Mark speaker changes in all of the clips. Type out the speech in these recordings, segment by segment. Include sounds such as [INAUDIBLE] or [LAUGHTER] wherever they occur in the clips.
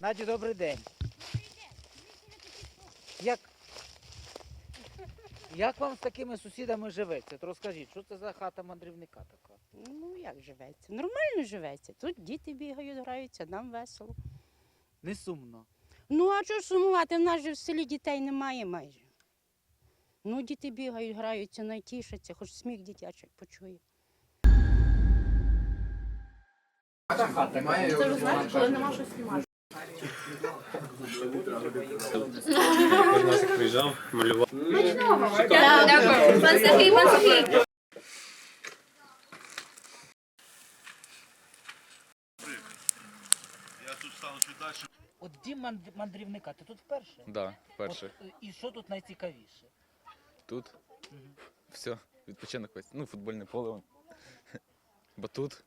Speaker 1: Надю, добрий день. Як... Як вам з такими сусідами живеться? От розкажіть, що це за хата мандрівника така?
Speaker 2: Ну, як живеться? Нормально живеться. Тут діти бігають, граються, нам весело.
Speaker 1: Не сумно.
Speaker 2: Ну, а чого ж сумувати? В нас же в селі дітей немає майже. Ну, діти бігають, граються, найтішаться, хоч сміх дитячий почує.
Speaker 3: Це вже знаєш, коли нема що знімати.
Speaker 4: Приїжджав, малював.
Speaker 3: Дякую. Пан Сергій, пан Сергій.
Speaker 1: От дім манд- мандрівника, ти тут вперше?
Speaker 5: Да, перше.
Speaker 1: От, е, і що тут найцікавіше?
Speaker 5: Тут все, відпочинок весь. Ну, футбольне поле. вон. Батут.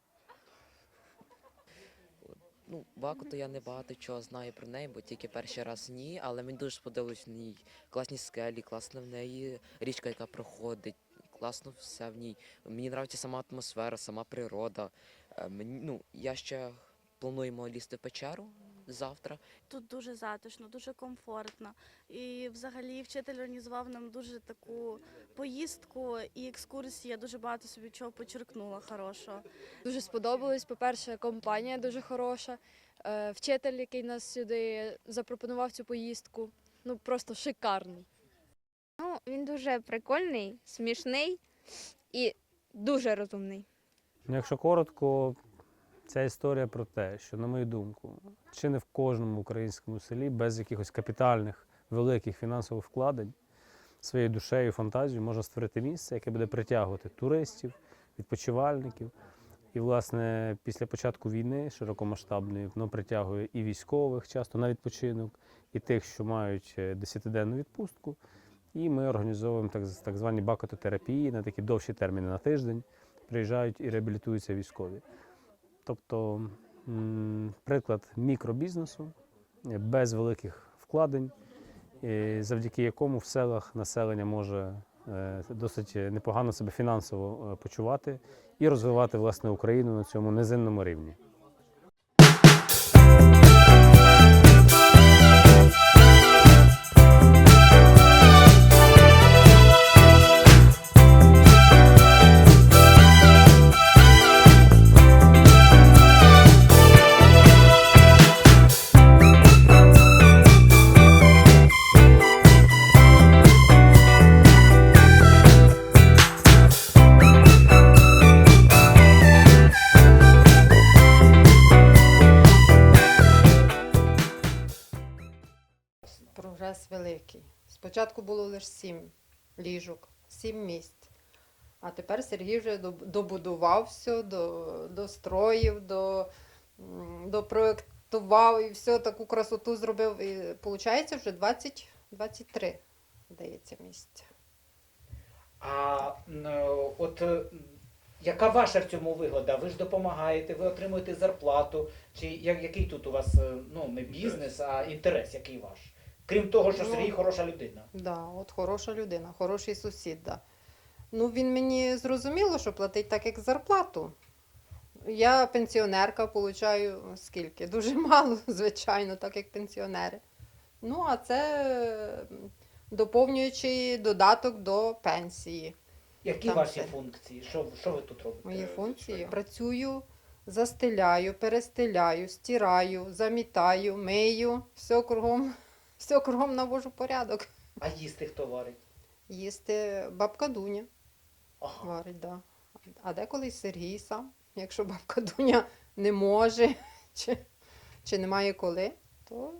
Speaker 6: Ну, Бакуту я не багато чого знаю про неї, бо тільки перший раз ні, але мені дуже сподобалось в ній класні скелі, класна в неї річка, яка проходить, класно все в ній. Мені подобається сама атмосфера, сама природа. Е, Мені, ну, я ще плануємо лізти в печеру завтра.
Speaker 7: Тут дуже затишно, дуже комфортно. І взагалі вчитель організував нам дуже таку поїздку і екскурсії. Я дуже багато собі чого почеркнула хорошого.
Speaker 8: Дуже сподобалось. По-перше, компанія дуже хороша. Е, Вчитель, який нас сюди запропонував цю поїздку, ну просто шикарний.
Speaker 3: Ну, він дуже прикольний, смішний і дуже розумний.
Speaker 4: Ну, якщо коротко, ця історія про те, що, на мою думку, чи не в кожному українському селі без якихось капітальних великих фінансових вкладень своєю душею, фантазією можна створити місце, яке буде притягувати туристів, відпочивальників. І, власне, після початку війни широкомасштабної воно притягує і військових часто на відпочинок, і тих, що мають е, десятиденну відпустку. І ми організовуємо так, так звані бакототерапії на такі довші терміни на тиждень. Приїжджають і реабілітуються військові. Тобто, приклад мікробізнесу е, без великих вкладень, е, завдяки якому в селах населення може е, досить непогано себе фінансово почувати і розвивати власне Україну на цьому низинному рівні.
Speaker 9: Прогрес великий. Спочатку було лише сім ліжок, сім місць. А тепер Сергій вже добудував все, достроїв, до, м, допроектував і все таку красоту зробив. І виходить вже 20, 23, здається, місця.
Speaker 1: А от е, яка ваша в цьому вигода? Ви ж допомагаєте, ви отримуєте зарплату. Чи я- який тут у вас е, ну не бізнес, а інтерес, який ваш? Крім того, що
Speaker 9: Ну,
Speaker 1: Сергій хороша людина.
Speaker 9: Да, от хороша людина, хороший сусід. Да. Ну, він мені зрозуміло, що платить так, як зарплату. Я пенсіонерка, получаю скільки? Дуже [LAUGHS] мало, звичайно, так як пенсіонери. Ну, а це доповнюючий додаток до пенсії.
Speaker 1: Які
Speaker 9: Там
Speaker 1: ваші
Speaker 9: все.
Speaker 1: функції? Що, що ви тут робите?
Speaker 9: Мої функції. Працюю, застеляю, перестеляю, стираю, замітаю, мию, все кругом, все кругом навожу порядок.
Speaker 1: А їсти хто варить?
Speaker 9: Їсти бабка Дуня.
Speaker 1: Ага.
Speaker 9: Варить, да. А деколи й Сергій сам. Якщо бабка Дуня не може чи, чи немає коли, то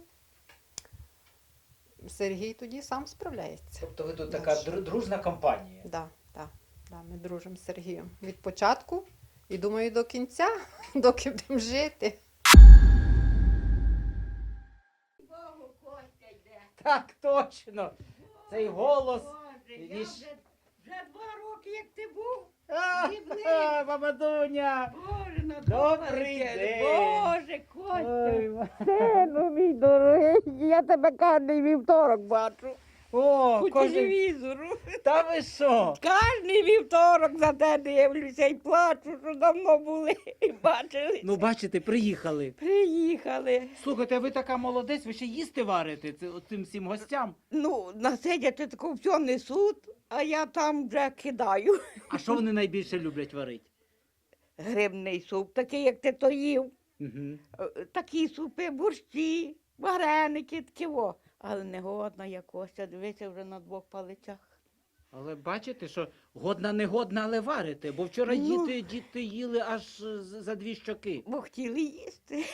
Speaker 9: Сергій тоді сам справляється.
Speaker 1: Тобто ви тут така дру- дружна компанія.
Speaker 9: Да, да, да, ми дружимо з Сергієм від початку і думаю до кінця, [LAUGHS] доки будемо жити.
Speaker 1: Так, точно. Цей голос. Ніж...
Speaker 2: Вже два роки, як ти був.
Speaker 1: А,
Speaker 2: а,
Speaker 1: Баба Дуня!
Speaker 2: Боже, на
Speaker 1: Добрий день.
Speaker 2: Боже,
Speaker 1: Ой,
Speaker 2: Костя. Сину мій дорогий, я тебе кожний вівторок бачу.
Speaker 1: О,
Speaker 2: По
Speaker 1: кожен...
Speaker 2: телевізору.
Speaker 1: Та ви що?
Speaker 2: Кожний вівторок за те дивлюся і плачу, що давно були і бачили.
Speaker 1: Ну, бачите, приїхали.
Speaker 2: Приїхали.
Speaker 1: Слухайте, а ви така молодець, ви ще їсти варите це- цим всім гостям.
Speaker 2: Ну, насидяти тако все несуть, а я там вже кидаю.
Speaker 1: А що вони найбільше люблять варити?
Speaker 2: Грибний суп, такий, як ти то їв.
Speaker 1: Угу.
Speaker 2: Е, Такі супи, борщі, вареники, такі во. Але не годна якось, дивися вже на двох палицях.
Speaker 1: Але бачите, що годна не годна, але варите, бо вчора
Speaker 2: Ну.
Speaker 1: діти, діти їли аж за дві щоки.
Speaker 2: Бо хотіли їсти.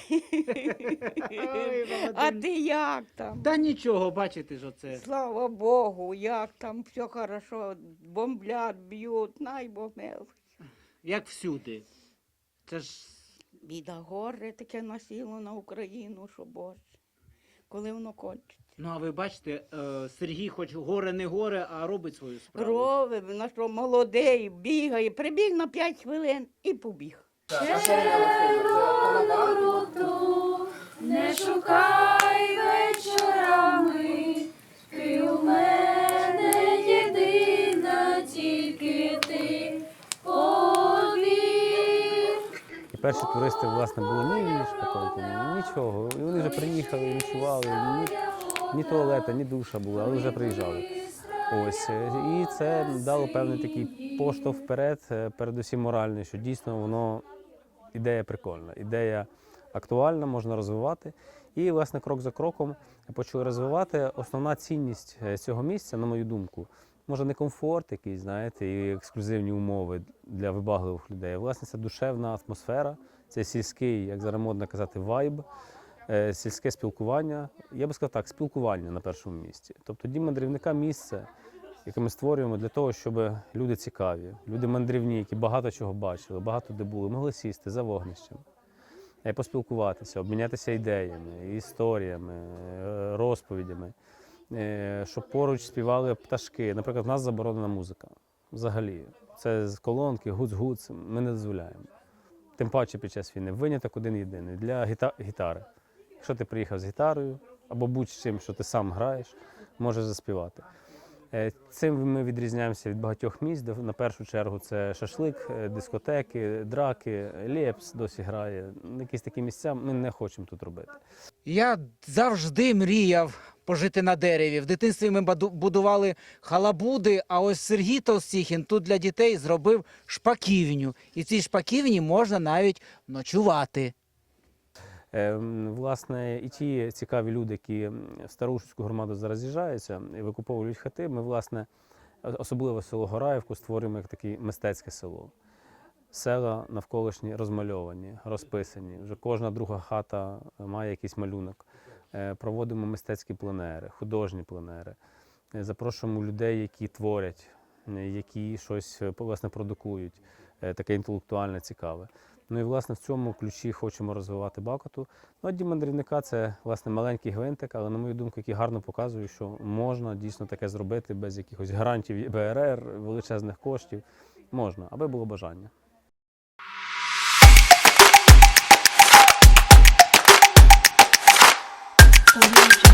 Speaker 1: Ой, [LAUGHS]
Speaker 2: а ти як там?
Speaker 1: Та нічого, бачите, що це.
Speaker 2: Слава Богу, як там все хорошо, бомблять, б'ють, най Бог милуй.
Speaker 1: Як всюди. Це ж
Speaker 2: Біда горе таке насіло на Україну, що Боже. Коли воно кончить?
Speaker 1: Ну, а ви бачите, е, Сергій, хоч горе не горе, а робить свою справу.
Speaker 2: Рове, на що молодий, бігає, прибіг на 5 хвилин і побіг.
Speaker 3: Не шукай вечорами, ти у мене єдина, тільки ти повір.
Speaker 4: І перші туристи, власне, були ні ліжка толком, нічого. І вони вже приїхали, ночували, ні, ні туалета, ні душа була, але вже приїжджали. Ось. е, І це дало певний такий поштовх вперед, е, передусім моральний, що дійсно воно ідея прикольна, ідея актуальна, можна розвивати. І, власне, крок за кроком почали розвивати. Основна цінність е, цього місця, на мою думку, може не комфорт якийсь, знаєте, і ексклюзивні умови для вибагливих людей. Власне, це душевна атмосфера, це сільський, як зараз модно казати, вайб, сільське спілкування. Я би сказав так, спілкування на першому місці. Тобто дім мандрівника місце, яке ми створюємо для того, щоб люди цікаві, люди мандрівні, які багато чого бачили, багато де були, могли сісти за вогнищем. е, Поспілкуватися, обмінятися ідеями, історіями, е, розповідями, е, щоб поруч співали пташки. Наприклад, в нас заборонена музика. Взагалі, це з колонки, гуц-гуц, ми не дозволяємо. Тим паче під час війни виняток один єдиний для гіта- гітари. Якщо ти приїхав з гітарою або будь-чим, що ти сам граєш, можеш заспівати. Е, Цим ми відрізняємося від багатьох місць. На першу чергу це шашлик, е, дискотеки, драки, лєпс досі грає. Якісь такі місця ми не хочемо тут робити.
Speaker 1: Я завжди мріяв пожити на дереві. В дитинстві ми будували халабуди, а ось Сергій Толстіхін тут для дітей зробив шпаківню. І в цій шпаківні можна навіть ночувати.
Speaker 4: Е, м, Власне, і ті цікаві люди, які в Старушицьку громаду зараз з'їжджаються і викуповують хати, ми, власне, особливо село Гораївку створюємо як таке мистецьке село. Села навколишні розмальовані, розписані. Вже кожна друга хата має якийсь малюнок. Е, Проводимо мистецькі пленери, художні пленери. Е, Запрошуємо людей, які творять, е, які щось власне продукують, таке інтелектуальне, цікаве. Ну і власне в цьому ключі хочемо розвивати бакоту. Ну а дім мандрівника це власне маленький гвинтик, але на мою думку, який гарно показує, що можна дійсно таке зробити без якихось гарантів БРР, величезних коштів. Можна, аби було бажання. Thank you.